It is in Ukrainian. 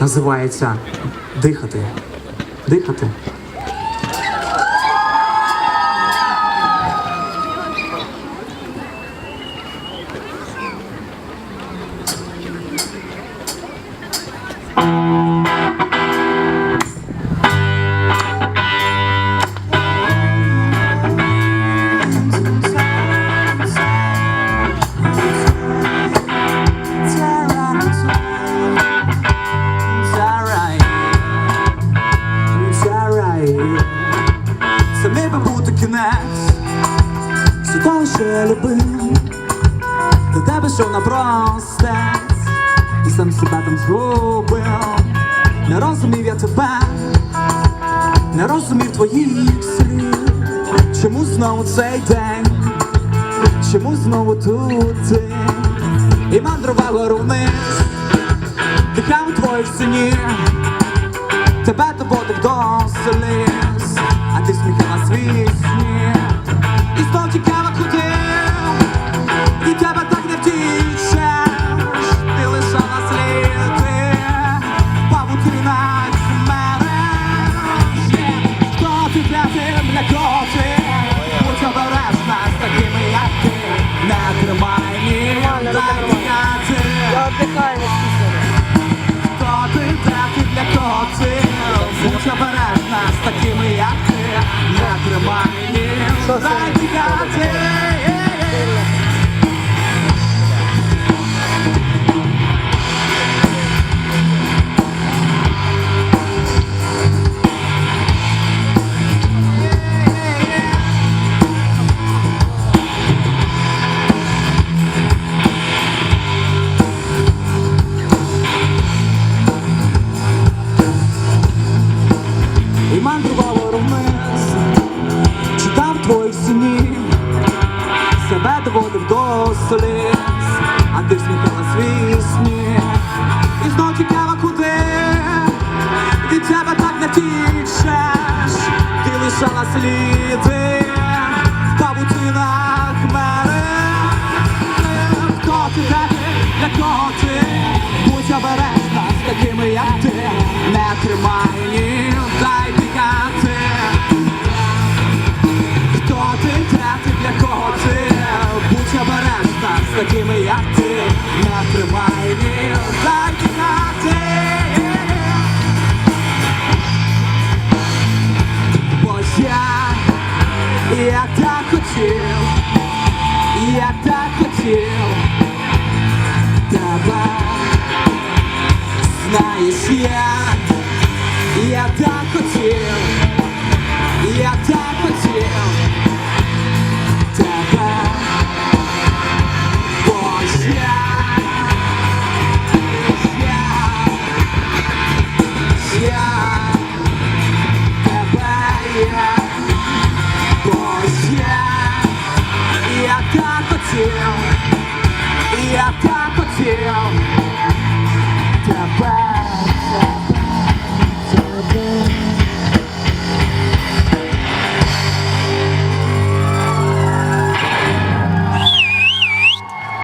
Називається дихати. Дихати. ще любив, до тебе йшов на простець і сам себе там згубив, не розумів я тебе, не розумів твоїх слів, чому знову цей день, чому знову тут ти? І мандрувала руниз, дихав твоїх сині, тебе доводив до селі. Like we got лишеш, ти лишала сліди. знаєш, я, я так хотів, я так хотел, тебе, бо я, я, я тебе, я, так хотів, я так хотів.